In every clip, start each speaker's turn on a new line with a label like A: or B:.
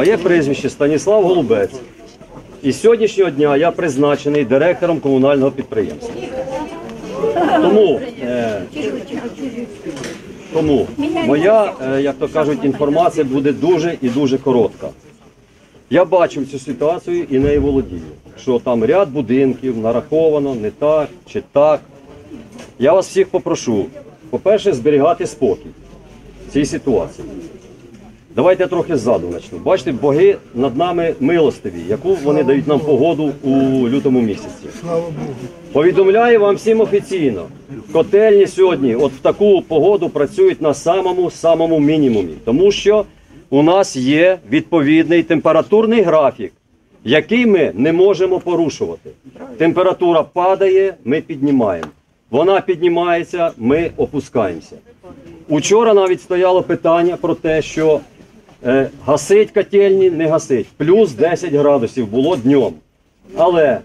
A: Моє прізвище Станіслав Голубець. І з сьогоднішнього дня я призначений директором комунального підприємства. Тому, е, тому моя, е, як то кажуть, інформація буде дуже і дуже коротка. Я бачив цю ситуацію і нею володію, що там ряд будинків нараховано не так чи так. Я вас всіх попрошу, по-перше, зберігати спокій в цій ситуації. Давайте я трохи ззаду почну. Бачите, боги над нами милостиві, яку вони дають нам погоду у лютому місяці. Слава Богу. Повідомляю вам всім офіційно, котельні сьогодні от в таку погоду працюють на самому самому мінімумі, тому що у нас є відповідний температурний графік, який ми не можемо порушувати. Температура падає, ми піднімаємо. Вона піднімається, ми опускаємося. Учора навіть стояло питання про те, що гасить котельні, не гасить. Плюс 10 градусів було днем. Але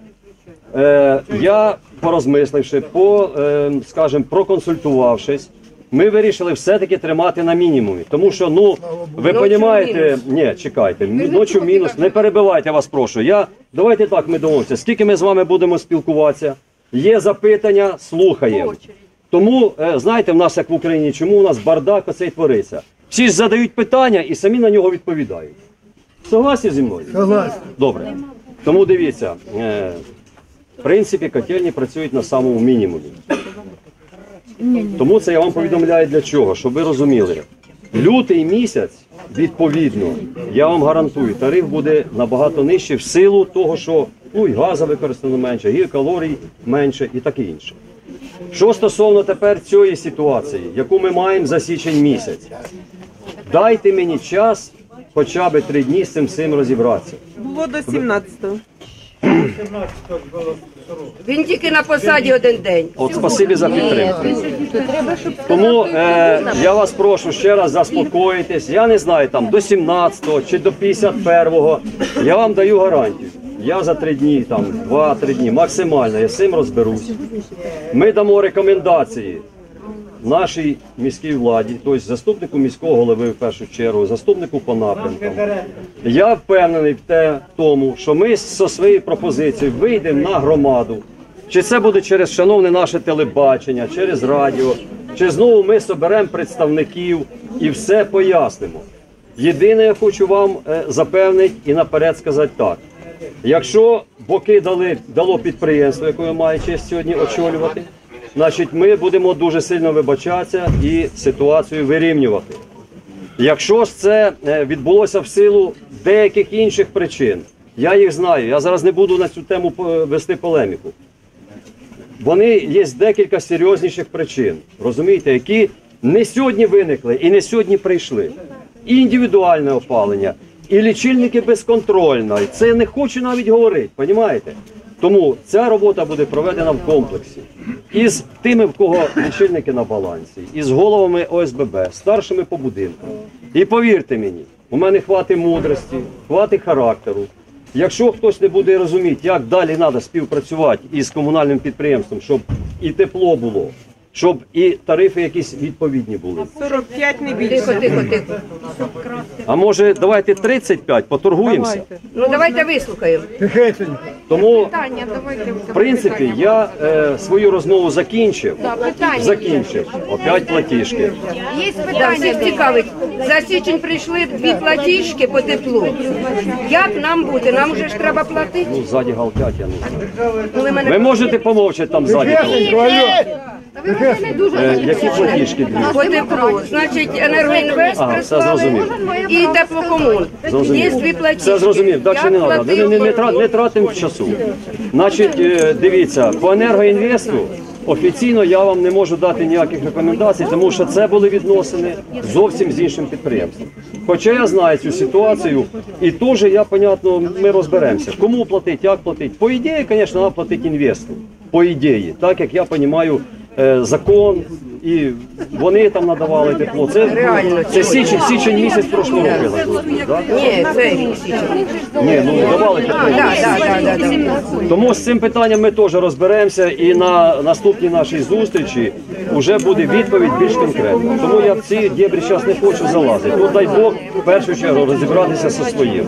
A: е, я, порозмисливши, по, е, скажем, проконсультувавшись, ми вирішили все-таки тримати на мінімумі. Тому що, ну, ви розумієте, ні, чекайте, ночі мінус, не перебивайте, вас прошу. Я, давайте так ми домовимося. Скільки ми з вами будемо спілкуватися? Є запитання, слухаємо. Тому, е, знаєте, в нас як в Україні, чому у нас бардак оцей твориться? Всі ж задають питання і самі на нього відповідають. Согласні зі мною?
B: Согласен.
A: Добре. Тому дивіться, е, в принципі, котельні працюють на самому мінімумі. Тому це я вам повідомляю для чого, щоб ви розуміли. Лютий місяць, відповідно, я вам гарантую, тариф буде набагато нижчий в силу того, що ну, і газу використано менше, і калорій менше і таке інше. Що стосовно тепер цієї ситуації, яку ми маємо за січень місяць, дайте мені час хоча б три дні з цим всім розібратися.
C: Було до 17-го.
D: Він тільки на посаді один день.
A: От спасибі за підтримку. Тому е, я вас прошу ще раз заспокоїтесь. Я не знаю там до 17-го чи до 51-го. Я вам даю гарантію. Я за три дні, там два-три дні, максимально, я з цим розберусь. Ми дамо рекомендації нашій міській владі, тобто заступнику міського голови в першу чергу, заступнику по напрямкам. Я впевнений в тому, що ми зі своєю пропозицією вийдемо на громаду. Чи це буде через шановне наше телебачення, через радіо, чи знову ми соберемо представників і все пояснимо. Єдине, я хочу вам е, запевнити і наперед сказати так. Якщо боки дали, дало підприємство, яке я маю честь сьогодні очолювати, значить ми будемо дуже сильно вибачатися і ситуацію вирівнювати. Якщо ж це е, відбулося в силу деяких інших причин, я їх знаю. Я зараз не буду на цю тему е, вести полеміку. Вони є декілька серйозніших причин, розумієте, які не сьогодні виникли і не сьогодні прийшли. Індивідуальне опалення, і лічильники безконтрольно. І це не хочу навіть говорити, розумієте? Тому ця робота буде проведена в комплексі із тими, в кого лічильники на балансі, із головами ОСББ, старшими по будинку. І повірте мені, у мене хватить мудрості, хватить характеру. Якщо хтось не буде розуміти, як далі треба співпрацювати із комунальним підприємством, щоб і тепло було, щоб і тарифи якісь відповідні були.
C: 45 не
D: Тихо, тихо, тихо.
A: А може, давайте 35, поторгуємося.
D: Ну давайте вислухаємо.
A: Тому,
E: Питання, давайте.
A: в принципі, я е, свою розмову закінчив.
E: питання.
A: Закінчив. Опять платіжки.
E: Є питання.
D: всіх цікавить. За січень прийшли дві платіжки по теплу. Як нам бути? Нам вже ж треба платити.
A: Ну, ззаді галдять, я не знаю.
D: Ви мене
A: Ви можете помовчати там ззаді. Е, які платіжки дві?
D: по теплу. Значить, енергоінвест
A: Ага, все зрозумів.
D: і теплокомун. Є
A: Зрозумів.
D: дві платіжки.
A: Все зрозумів. Далі
D: Я
A: не треба. Не, не, не, тра- не тратимо часу. Значить, е, дивіться, по енергоінвесту офіційно я вам не можу дати ніяких рекомендацій, тому що це були відносини зовсім з іншим підприємством. Хоча я знаю цю ситуацію, і теж я, понятно, ми розберемося. Кому платить, як платить. По ідеї, звісно, треба платити інвесту. По ідеї, так як я розумію, закон і вони там надавали тепло. Це, це січень, січень місяць прошлого року. я так розумію, да?
D: Ні, це рік січень.
A: Ні, ну давали тепло. Тому з цим питанням ми теж розберемося і на наступній нашій зустрічі вже буде відповідь більш конкретна. Тому я в ці дєбрі зараз не хочу залазити. Ну дай Бог в першу чергу розібратися зі своїм.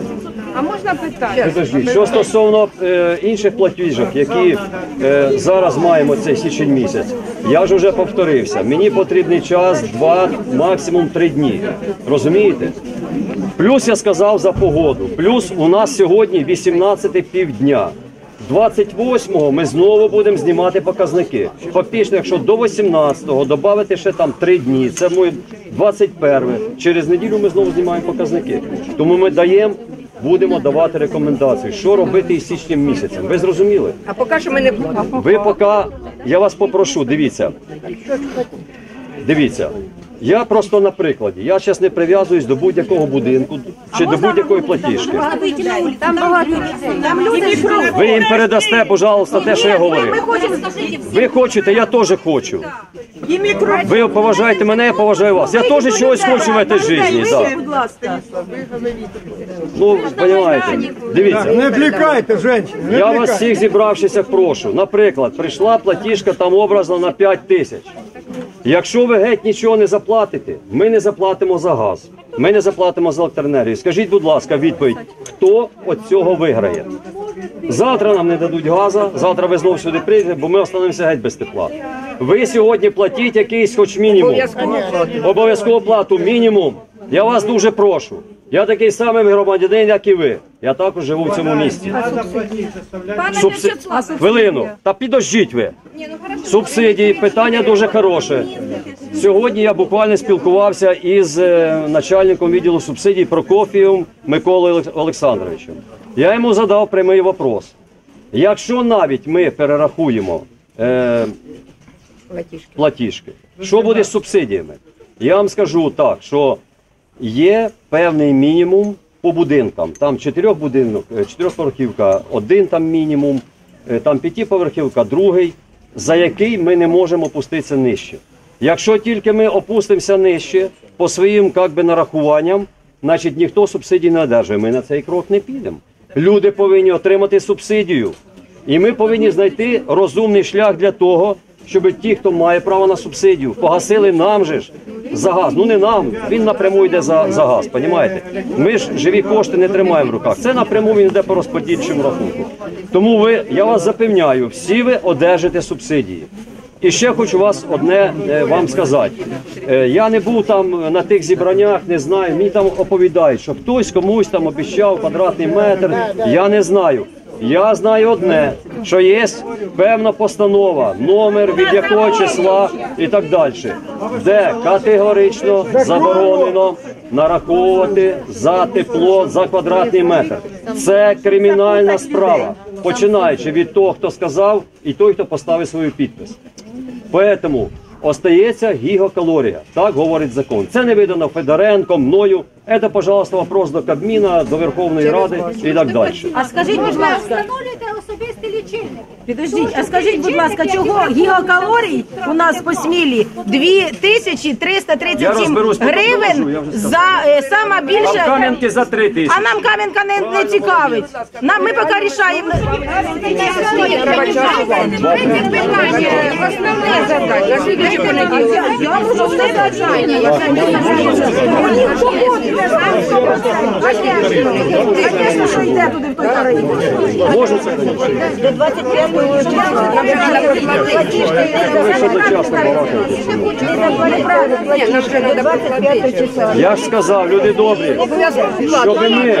C: А можна питання?
A: Підождіть, що стосовно е, інших платіжок, які е, зараз маємо цей січень місяць, я ж вже повторився. Мені потрібний час два, максимум три дні. Розумієте? Плюс я сказав за погоду. Плюс у нас сьогодні 18 півдня. 28-го ми знову будемо знімати показники. Фактично, якщо до 18-го додати ще там 3 дні, це моє 21 Через неділю ми знову знімаємо показники. Тому ми даємо, будемо давати рекомендації, що робити із січнем місяцем. Ви зрозуміли?
D: А поки що ми не будемо.
A: Ви поки, я вас попрошу, дивіться. Дивіться. Я просто на прикладі. Я зараз не прив'язуюсь до будь-якого будинку чи до будь-якої платіжки.
B: Там багато людей. Там люди
A: Ви їм передасте, пожалуйста, те, що я говорив. Ви хочете, я теж хочу. Ви поважаєте мене, я поважаю вас. Я теж чогось хочу в цій житті. Да.
C: Будь ласка.
A: Ну, розумієте, дивіться.
E: Не відвлікайте, женщини, не
A: Я вас всіх зібравшися прошу. Наприклад, прийшла платіжка там образно на 5 тисяч. Якщо ви геть нічого не заплатите, ми не заплатимо за газ, ми не заплатимо за електроенергію. Скажіть, будь ласка, відповідь, хто від цього виграє? Завтра нам не дадуть газа, завтра ви знову сюди прийдете, бо ми останемося геть без тепла. Ви сьогодні платіть якийсь хоч мінімум.
D: Обов'язково
A: плату мінімум. Я вас дуже прошу. Я такий самий громадянин, як і ви. Я також живу в цьому місті. Субси... Хвилину. Та підождіть ви. Субсидії, питання дуже хороше. Сьогодні я буквально спілкувався із е, начальником відділу субсидій Прокофієм Миколою Олекс- Олександровичем. Я йому задав прямий вопрос. Якщо навіть ми перерахуємо е,
D: Платіжки.
A: платіжки. Що буде з субсидіями? Я вам скажу так, що є певний мінімум по будинкам. Там чотирьох будинок, е, чотирьохповерхівка, один там мінімум, е, там п'ятиповерхівка, другий, за який ми не можемо опуститися нижче. Якщо тільки ми опустимося нижче по своїм как би, нарахуванням, значить ніхто субсидій не одержує. Ми на цей крок не підемо. Люди повинні отримати субсидію. І ми повинні знайти розумний шлях для того, щоб ті, хто має право на субсидію, погасили нам же ж за газ. Ну не нам, він напряму йде за, за газ, понімаєте? Ми ж живі кошти не тримаємо в руках. Це напряму він йде по розподільчому рахунку. Тому ви, я вас запевняю, всі ви одержите субсидії. І ще хочу вас одне е, вам сказати. Е, Я не був там на тих зібраннях, не знаю. Мені там оповідають, що хтось комусь там обіцяв квадратний метр. Я не знаю. Я знаю одне, що є певна постанова, номер від якого числа і так далі, де категорично заборонено нараховувати за тепло за квадратний метр. Це кримінальна справа, починаючи від того, хто сказав, і той, хто поставив свою підпис. Поэтому остається гігакалорія. Так говорить закон. Це не видано Федоренко, мною. Це, пожалуйста, вопрос до Кабміна, до Верховної Ради і так далі.
B: А скажіть, будь ласка,
F: Встановлюйте особистий лічильник.
B: підождіть, а скажіть, будь ласка, чого гігакалорій у нас по смілі
A: Я
B: 2337
A: розберусь, потім
B: гривень
A: я
B: за е, сама більша.
A: Кам'янки за три тисячі.
B: А нам Кам'янка не, не цікавить. Нам ми поки рішаємо.
D: Третє питання, основне завдання, понеділок.
B: Я можу Звісно, що йде туди в той район.
A: Може це
B: До 25 числа.
A: ви ще дочасно балакаєте.
D: Ні, нам вже треба платити.
A: Я ж сказав, люди добрі, щоб ми,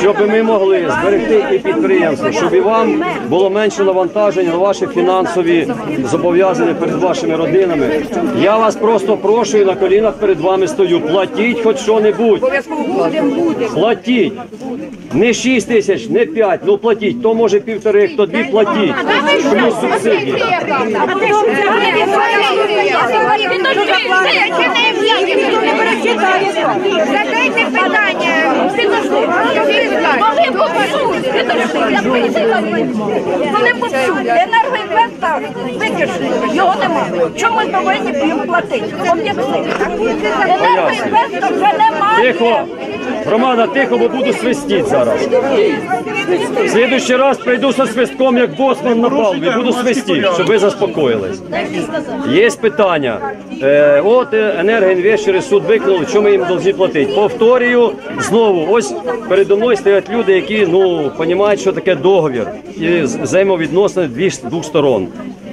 A: щоб ми могли зберегти і підприємство, щоб і вам було менше навантажень на ваші фінансові зобов'язання перед вашими родинами. Я вас просто прошу і на колінах перед вами стою. Платіть хоч що-небудь.
D: Обов'язково платимо.
A: Платіть. Не 6 тисяч, не 5, ну платіть. Хто може півтори, хто дві, платіть. Плюс субсидії.
F: Задайте питання.
G: Вони почули, енергоінвеста викишли, його немає. Чому ми повинні їм платити? Об'яснити. Енергоінвеста вже немає.
A: Тихо! Громада, тихо, бо буду свистіти зараз. В слідуючий раз прийду зі свистком, як босман на палубі, буду свистіти, щоб ви заспокоїлись. Є питання. Е, от е, енергоінвестори суд виконали, що ми їм повинні платити. Повторюю знову, ось передо мною стоять люди, які ну розуміють, що таке договір і взаємовідносини двох сторон.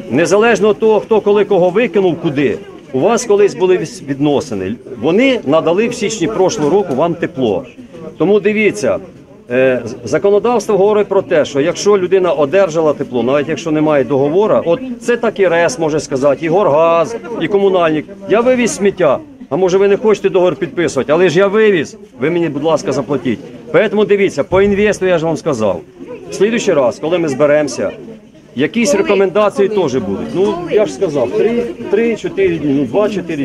A: Незалежно від того, хто коли кого викинув, куди. У вас колись були відносини. Вони надали в січні прошлого року вам тепло. Тому дивіться, е, законодавство говорить про те, що якщо людина одержала тепло, навіть якщо немає договору, от це так і РЕС може сказати, і Горгаз, і комунальник. Я вивіз сміття. А може ви не хочете договор підписувати, але ж я вивіз. Ви мені, будь ласка, заплатіть. Тому дивіться, по інвесту я ж вам сказав. В слідуючий раз, коли ми зберемося, Якісь рекомендації теж будуть. Ну я ж сказав, 3-4 дні, ну 2-4